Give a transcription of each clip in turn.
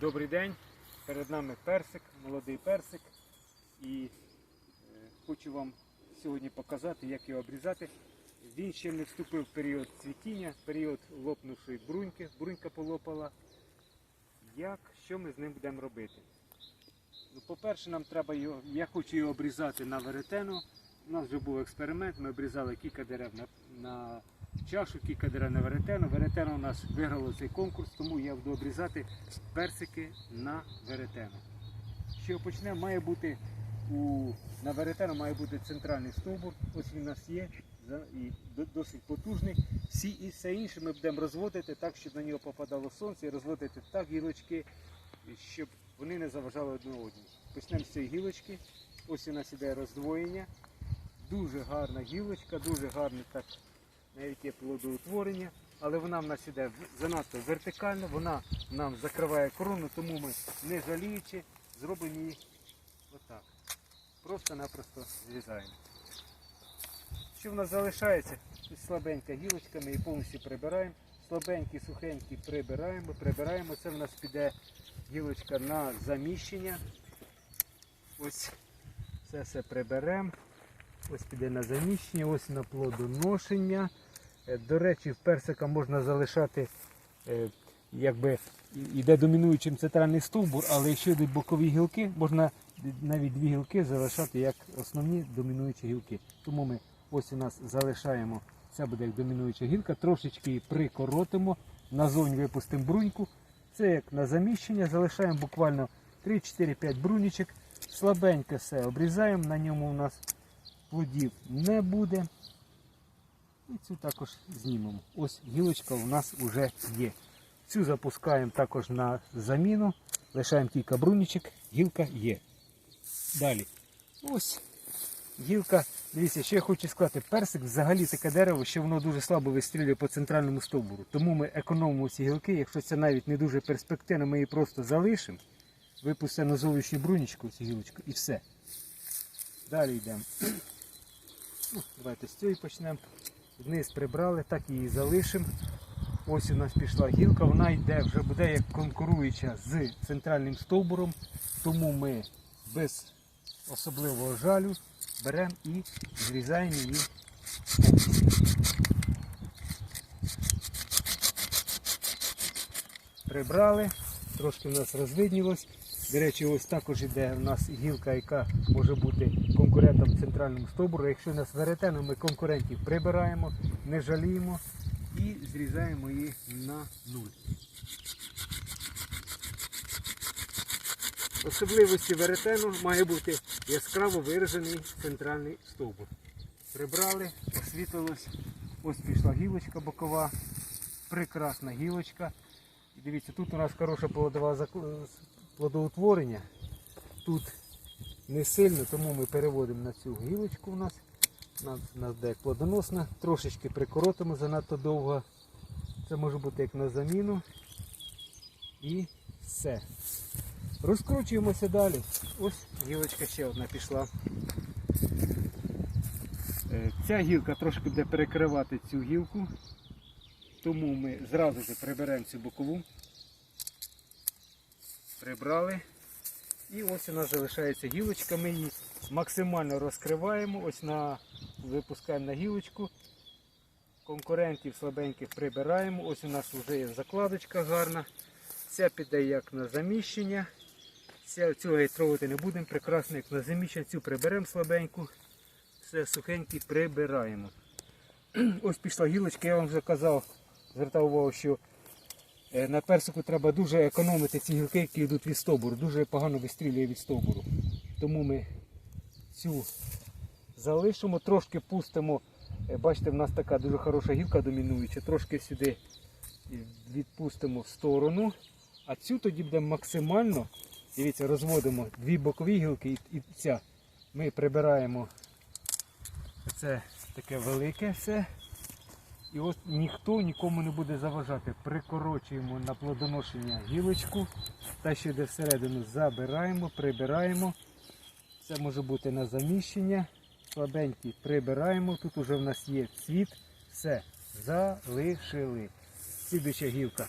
Добрий день. Перед нами персик, молодий персик. І е, хочу вам сьогодні показати, як його обрізати. Він ще не вступив в період цвітіння, період лопнувшої бруньки, брунька полопала. Як, що ми з ним будемо робити? Ну, по-перше, нам треба його, я хочу його обрізати на веретену. У нас вже був експеримент, ми обрізали кілька дерев на, на чашу, кілька на веретену. Веретено у нас виграло цей конкурс, тому я буду обрізати персики на веретену. Що почнемо, має бути у, на веретену має бути центральний стовбур. Ось він у нас є і досить потужний. Всі і все інше ми будемо розводити так, щоб на нього попадало сонце, і розводити так гілочки, щоб вони не заважали одне одній. Почнемо з цієї гілочки. Ось у нас іде роздвоєння. Дуже гарна гілочка, дуже гарне так, навіть є плодоутворення, але вона в нас іде занадто вертикально, вона нам закриває корону, тому ми не жаліючи, зробимо її отак. Просто-напросто зрізаємо. Що в нас залишається? Слабенька гілочка, ми її повністю прибираємо. Слабенькі, сухенькі прибираємо, прибираємо. Це в нас піде гілочка на заміщення. Ось це все приберемо. Ось піде на заміщення, ось на плодоношення. Е, До речі, в персика можна залишати, е, якби йде домінуючим центральний стовбур, але якщо йдуть бокові гілки, можна навіть дві гілки залишати як основні домінуючі гілки. Тому ми ось у нас залишаємо, це буде як домінуюча гілка, трошечки її прикоротимо, назовні випустимо бруньку. Це як на заміщення, залишаємо буквально 3-4-5 брунічок. Слабеньке все обрізаємо, на ньому у нас плодів не буде. І цю також знімемо. Ось гілочка у нас вже є. Цю запускаємо також на заміну. Лишаємо кілька брунічок, гілка є. Далі. Ось гілка. Дивіться, ще я хочу сказати, персик взагалі таке дерево, що воно дуже слабо вистрілює по центральному стовбуру. Тому ми економимо ці гілки, якщо це навіть не дуже перспективно, ми її просто залишимо. Випустимо на зовнішню брунічку цю гілочку і все. Далі йдемо. Давайте з цієї почнемо. Вниз прибрали, так її залишимо. Ось у нас пішла гілка, вона йде, вже буде як конкуруюча з центральним стовбуром, тому ми без особливого жалю беремо і зрізаємо її. Прибрали, трошки в нас розвиднілось. До речі, ось також іде у нас гілка, яка може бути конкурентом центральному стовбуру. Якщо нас веретено, ми конкурентів прибираємо, не жаліємо і зрізаємо її на нуль. Особливості веретену має бути яскраво виражений центральний стовбур. Прибрали, освітлилось. Ось пішла гілочка бокова, прекрасна гілочка. Дивіться, тут у нас хороше плодове закл- плодоутворення. Тут не сильно, тому ми переводимо на цю гілочку у нас. Нас, нас де плодоносна. Трошечки прикоротимо занадто довго. Це може бути як на заміну. І все. Розкручуємося далі. Ось гілочка ще одна пішла. Е, Ця гілка трошки буде перекривати цю гілку, тому ми зразу ж приберемо цю бокову. Прибрали. І ось у нас залишається гілочка. Ми її максимально розкриваємо. Ось на випускаємо на гілочку. Конкурентів слабеньких прибираємо. Ось у нас вже є закладочка гарна. Ця піде як на заміщення. Ця, цього гейтрувати не будемо. Прекрасно як на заміщення. Цю приберемо слабеньку. Все сухеньке прибираємо. Ось пішла гілочка, я вам вже казав, звертав увагу, що на персику треба дуже економити ці гілки, які йдуть від стовбуру. Дуже погано вистрілює від стовбуру. Тому ми цю залишимо, трошки пустимо. Е, Бачите, в нас така дуже хороша гілка домінуюча, трошки сюди відпустимо в сторону. А цю тоді буде максимально, дивіться, розводимо дві бокові гілки і ця. Ми прибираємо це таке велике все. І ось ніхто нікому не буде заважати. Прикорочуємо на плодоношення гілочку. Та, що йде всередину, забираємо, прибираємо. Це може бути на заміщення. Слабенький прибираємо. Тут вже в нас є цвіт. Все, залишили. Слідуюча гілка.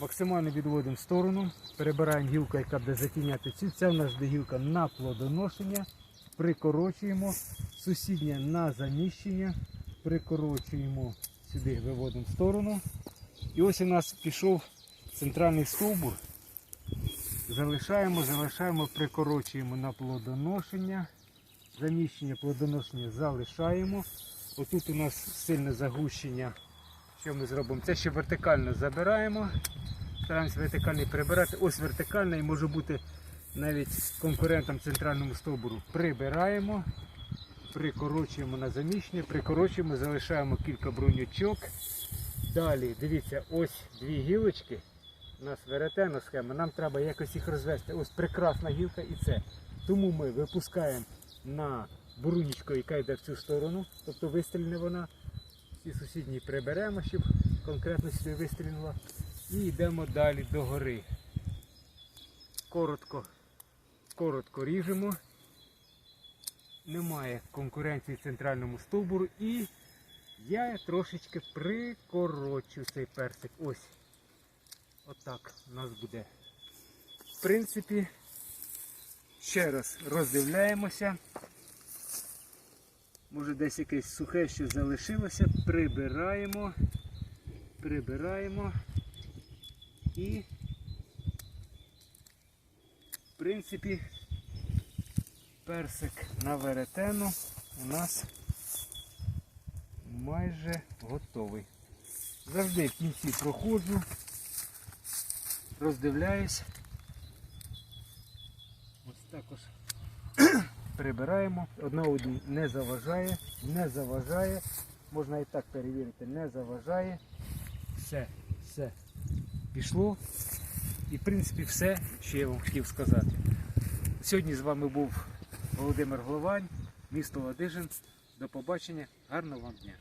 Максимально відводимо в сторону, перебираємо гілку, яка буде затіняти цю. Це в нас буде гілка на плодоношення. Прикорочуємо. Сусідня на заміщення. Прикорочуємо сюди, виводимо в сторону. І ось у нас пішов центральний стовбур. Залишаємо, залишаємо, прикорочуємо на плодоношення. Заміщення плодоношення залишаємо. Отут у нас сильне загущення. Що ми зробимо? Це ще вертикально забираємо. Стараємося вертикально прибирати. Ось вертикально і може бути навіть конкурентом центральному стовбуру. Прибираємо, прикорочуємо на заміщення, прикорочуємо, залишаємо кілька бронючок. Далі, дивіться, ось дві гілочки. У нас веретена схема, нам треба якось їх розвести. Ось прекрасна гілка і це. Тому ми випускаємо на бурунічку, яка йде в цю сторону, тобто вистрільне вона. Всі сусідні приберемо, щоб конкретно сюди вистрілила. І йдемо далі до гори. Коротко, коротко ріжемо. Немає конкуренції центральному стовбуру і я трошечки прикорочу цей персик. Ось. Отак у нас буде. В принципі, ще раз роздивляємося. Може десь якесь сухе що залишилося. Прибираємо. Прибираємо. І в принципі персик на веретену у нас майже готовий. Завжди в кінці проходжу, роздивляюсь. Ось також прибираємо. Одна одній не заважає, не заважає. Можна і так перевірити, не заважає. Все, все пішло. І в принципі все, що я вам хотів сказати. Сьогодні з вами був Володимир Головань, місто Ладижин. До побачення, гарного вам дня!